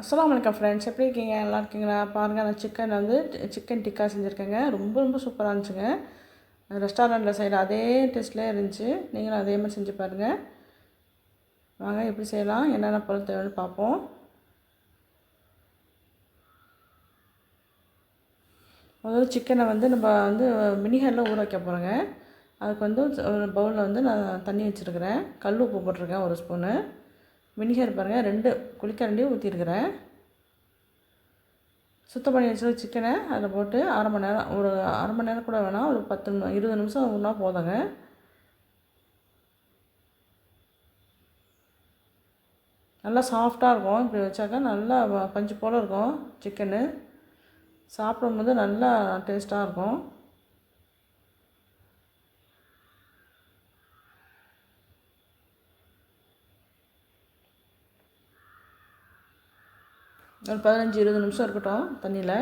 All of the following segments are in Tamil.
அஸ்லாம் வணக்கம் ஃப்ரெண்ட்ஸ் எப்படி இருக்கீங்க? நல்லா இருக்கீங்களா? பாருங்கள் நான் சிக்கன் வந்து சிக்கன் டிக்கா செஞ்சுருக்கேங்க. ரொம்ப ரொம்ப சூப்பராக இருந்துச்சுங்க. ரெஸ்டாரண்ட்டில் செய்கிற அதே டேஸ்ட்லேயே இருந்துச்சு. நீங்களும் அதே மாதிரி செஞ்சு பாருங்கள் வாங்க எப்படி செய்யலாம்? என்னென்ன பொருள் தேவைன்னு பார்ப்போம். முதல்ல சிக்கனை வந்து நம்ம வந்து மினிஹரில் ஊற வைக்க போகிறோங்க அதுக்கு வந்து ஒரு பவுலில் வந்து நான் தண்ணி வச்சுருக்கிறேன். கல் உப்பு போட்டிருக்கேன் ஒரு ஸ்பூனு வினிகர் பாருங்கள் ரெண்டு குளிக்கரண்டி ஊற்றிருக்கிறேன் சுத்தம் பண்ணி வச்ச சிக்கனை அதில் போட்டு அரை மணி நேரம் ஒரு அரை மணி நேரம் கூட வேணாம் ஒரு பத்து இருபது நிமிஷம் ஊறினா போதுங்க. நல்லா சாஃப்டாக இருக்கும். இப்படி வச்சாக்கா நல்லா பஞ்சு போல் இருக்கும் சிக்கனு சாப்பிடும்போது நல்லா டேஸ்ட்டாக இருக்கும். ஒரு பதினஞ்சு இருபது நிமிஷம் இருக்கட்டும் தண்ணியில்.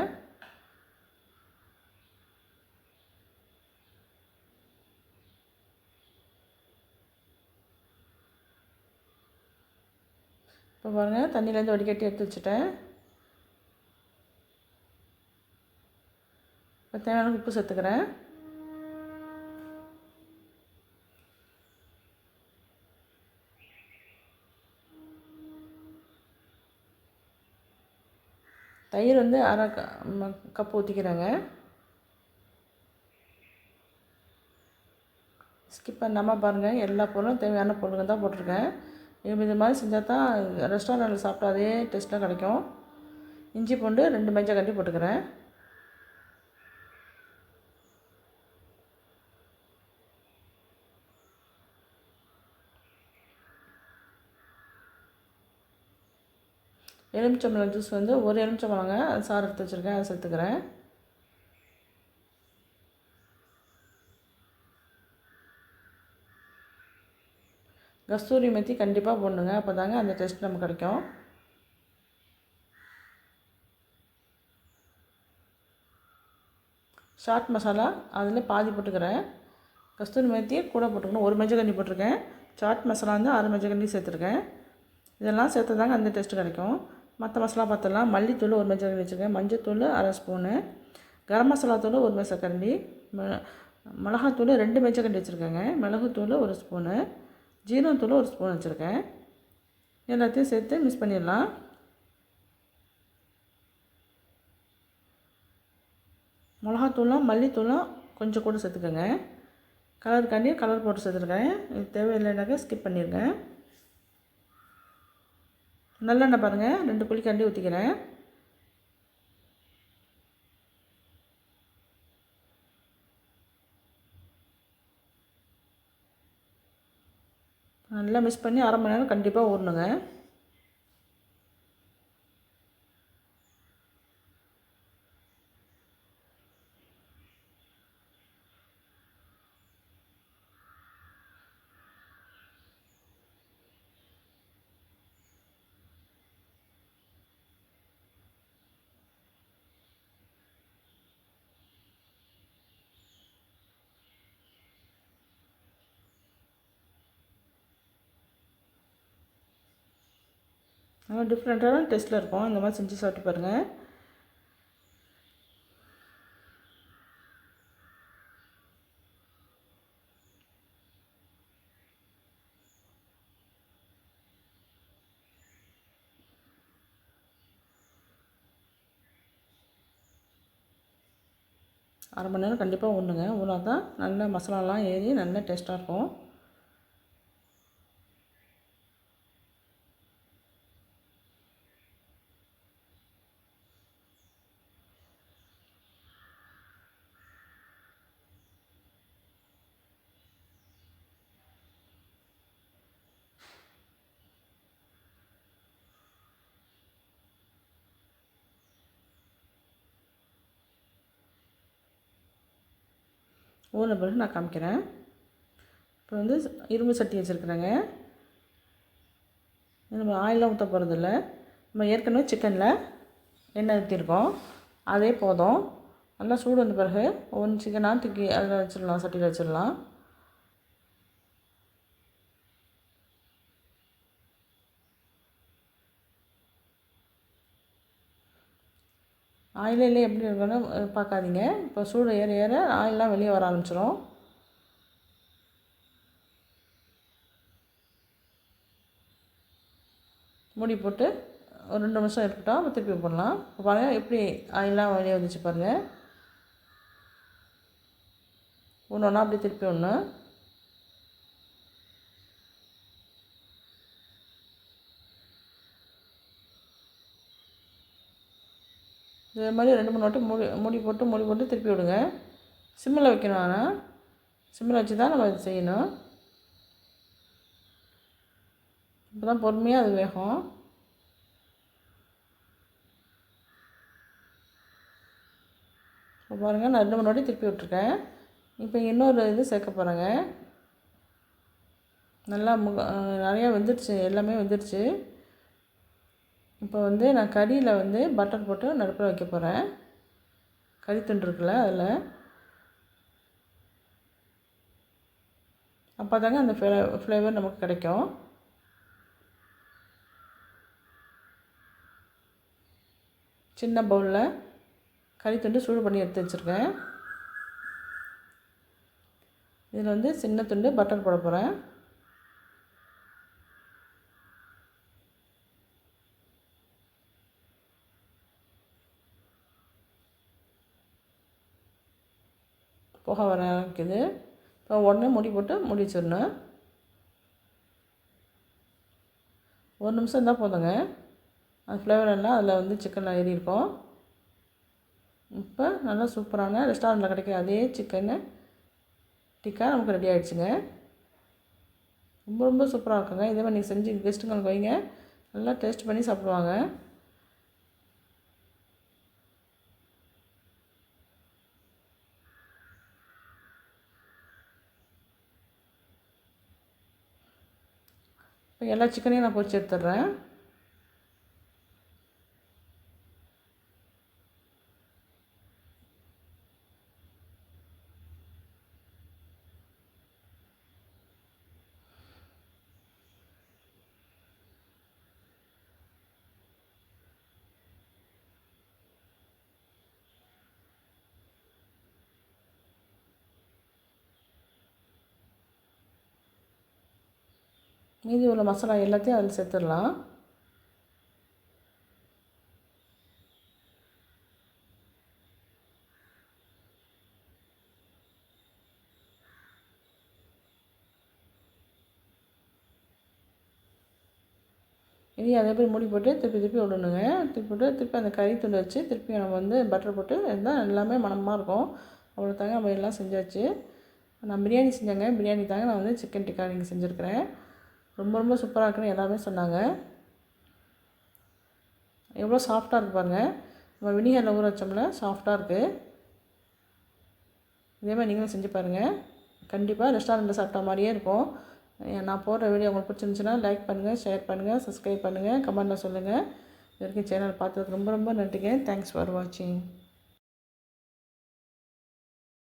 இப்போ பாருங்கள் தண்ணியிலேருந்து வடிகட்டி எடுத்து வச்சுட்டேன். இப்போ தேவையான உப்பு சேர்த்துக்கிறேன். தயிர் வந்து அரை க ம- கப் ஊற்றிக்கிறேங்க ஸ்கிப் பண்ணாமல் பாருங்கள் எல்லா பொருளும் தேவையான பொருளுங்க தான் போட்டிருக்கேன். இது இது மாதிரி செஞ்சால் தான் ரெஸ்டாரண்ட்டில் சாப்பிட்டா அதே டேஸ்ட்டில் கிடைக்கும். இஞ்சி பூண்டு ரெண்டு மஞ்சள் கட்டி போட்டுக்கிறேன். எலுமிச்சம்பழம் ஜூஸ் வந்து ஒரு எலுமிச்சம்பழங்க அது சாறு எடுத்து வச்சுருக்கேன் அதை சேர்த்துக்கிறேன். கஸ்தூரி மெத்தி கண்டிப்பாக போடணுங்க. அப்போ தாங்க அந்த டெஸ்ட் நமக்கு கிடைக்கும். சாட் மசாலா அதில் பாதி போட்டுக்கிறேன். கஸ்தூரி மெத்தியை கூட போட்டுக்கணும். ஒரு மஞ்சள் போட்டிருக்கேன். சாட் மசாலா வந்து ஆறு மஞ்சள் சேர்த்துருக்கேன். இதெல்லாம் சேர்த்து தாங்க அந்த டேஸ்ட்டு கிடைக்கும். மற்ற மசாலா பார்த்தலாம் மல்லித்தூள் ஒரு மஞ்சள் வச்சுருக்கேன். மஞ்சத்தூள் அரை ஸ்பூனு. கரம் மசாலா தூள் ஒரு மஞ்சள் கரண்டி மிளகாத்தூள் ரெண்டு மஞ்சள் வச்சுருக்கேங்க. மிளகுத்தூள் ஒரு ஸ்பூனு. ஜீரகத்தூள் ஒரு ஸ்பூன் வச்சுருக்கேன். எல்லாத்தையும் சேர்த்து மிக்ஸ் பண்ணிடலாம். மிளகாத்தூளும் மல்லித்தூளும் கொஞ்சம் கூட சேர்த்துக்கோங்க. கலருக்காண்டி கலர் போட்டு சேர்த்துருக்கேன். இது தேவையில்லைனாக்கா ஸ்கிப் பண்ணியிருக்கேன் நல்லெண்ணெய் பாருங்கள் ரெண்டு குழிக்கரண்டி ஊற்றிக்கிறேன் நல்லா மிக்ஸ் பண்ணி அரை மணி நேரம் கண்டிப்பாக ஊறணுங்க. நல்லா டிஃப்ரெண்ட்டான டேஸ்ட்டில் இருக்கும். இந்த மாதிரி செஞ்சு சாப்பிட்டு பாருங்கள் அரை மணி நேரம் கண்டிப்பாக ஒன்றுங்க ஊனா தான் நல்ல மசாலாலாம் ஏறி நல்ல டேஸ்ட்டாக இருக்கும். ஊறின பிறகு நான் காமிக்கிறேன். இப்போ வந்து இரும்பு சட்டி வச்சுருக்குறேங்க. நம்ம ஆயிலெலாம் ஊற்ற போகிறதில்ல நம்ம ஏற்கனவே சிக்கனில் எண்ணெய் ஊற்றிருக்கோம் அதே போதும். நல்லா சூடு வந்த பிறகு ஒன்று சிக்கனாக தூக்கி அதில் வச்சிடலாம் சட்டியில் வச்சிடலாம். ஆயிலே எப்படி இருக்குன்னு பார்க்காதீங்க. இப்போ சூடு ஏற ஏற ஆயிலெலாம் வெளியே வர ஆரம்பிச்சிடும் மூடி போட்டு ஒரு ரெண்டு நிமிஷம் இருக்கட்டும் திருப்பி போடலாம். இப்போ பாருங்கள் எப்படி ஆயிலெலாம் வெளியே வந்துச்சு பாருங்கள் ஒன்று ஒன்றா அப்படியே திருப்பி ஒன்று இதே மாதிரி ரெண்டு மூணு வாட்டி மூடி மூடி போட்டு மூடி போட்டு திருப்பி விடுங்க. சிம்மில் வைக்கணும் ஆனால் சிம்மில் வச்சு தான் நம்ம இது செய்யணும். இப்போ தான் பொறுமையாக அது வேகும். இப்போ பாருங்கள் நான் ரெண்டு மூணு வாட்டி திருப்பி விட்ருக்கேன் இப்போ இன்னொரு இது சேர்க்க போகிறேங்க நல்லா முக நிறையா வெந்துடுச்சு எல்லாமே வந்துடுச்சு. இப்போ வந்து நான் கறியில் வந்து பட்டர் போட்டு நடுப்பில் வைக்க போகிறேன் கறி துண்டு இருக்குல்ல அதில். அப்போ தாங்க அந்த ஃப்ளே ஃப்ளேவர் நமக்கு கிடைக்கும். சின்ன பவுலில் கறி துண்டு சூடு பண்ணி எடுத்து வச்சுருக்கேன். இதில் வந்து சின்ன துண்டு பட்டர் போட போகிறேன் புகை வர ஆரம்பிக்குது இப்போ உடனே முடி போட்டு முடி வச்சிடணும் ஒரு நிமிஷம் இருந்தால் போதுங்க. அந்த ஃப்ளேவர் எல்லாம் அதில் வந்து சிக்கனில் ஏறி இருக்கும். இப்போ நல்லா சூப்பரான ரெஸ்டாரண்ட்டில் கிடைக்கிற அதே சிக்கனு டிக்கா நமக்கு ரெடி ஆகிடுச்சுங்க ரொம்ப ரொம்ப சூப்பராக இருக்குங்க. இதே மாதிரி நீங்கள் செஞ்சு கெஸ்ட்டுங்களுக்கு வைங்க. நல்லா டேஸ்ட் பண்ணி சாப்பிடுவாங்க. இப்போ எல்லா சிக்கனையும் நான் பொரித்து எடுத்துடுறேன். மீதி உள்ள மசாலா எல்லாத்தையும் அதில் சேர்த்துடலாம். இனி அதே மாதிரி மூடி போட்டு திருப்பி திருப்பி விடணுங்க. திருப்பி போட்டு திருப்பி அந்த கறி துண்டு வச்சு திருப்பி நம்ம வந்து பட்டர் போட்டு இருந்தால் எல்லாமே மணமாக இருக்கும். அவ்வளோ தாங்க நம்ம எல்லாம் செஞ்சாச்சு. நான் பிரியாணி செஞ்சேங்க. பிரியாணி தாங்க நான் வந்து சிக்கன் டிக்கா நீங்கள் செஞ்சுருக்கிறேன். ரொம்ப ரொம்ப சூப்பராக இருக்குன்னு எல்லாமே சொன்னாங்க. எவ்வளோ சாஃப்டாக இருக்கு பாருங்கள் நம்ம வினிகரில் ஊற வச்சோம்ல சாஃப்டாக இருக்குது இதே மாதிரி நீங்களும் செஞ்சு பாருங்கள் கண்டிப்பாக ரெஸ்டாரண்ட்டில் சாப்பிட்ட மாதிரியே இருக்கும். நான் போடுற வீடியோ உங்களுக்கு பிடிச்சிருந்துச்சுன்னா லைக் பண்ணுங்கள் ஷேர் பண்ணுங்கள் சப்ஸ்கிரைப் பண்ணுங்கள் கமெண்ட்டில் சொல்லுங்கள் இது வரைக்கும் சேனல் பார்த்ததுக்கு ரொம்ப ரொம்ப நன்றிங்க. தேங்க்ஸ் ஃபார் வாட்சிங்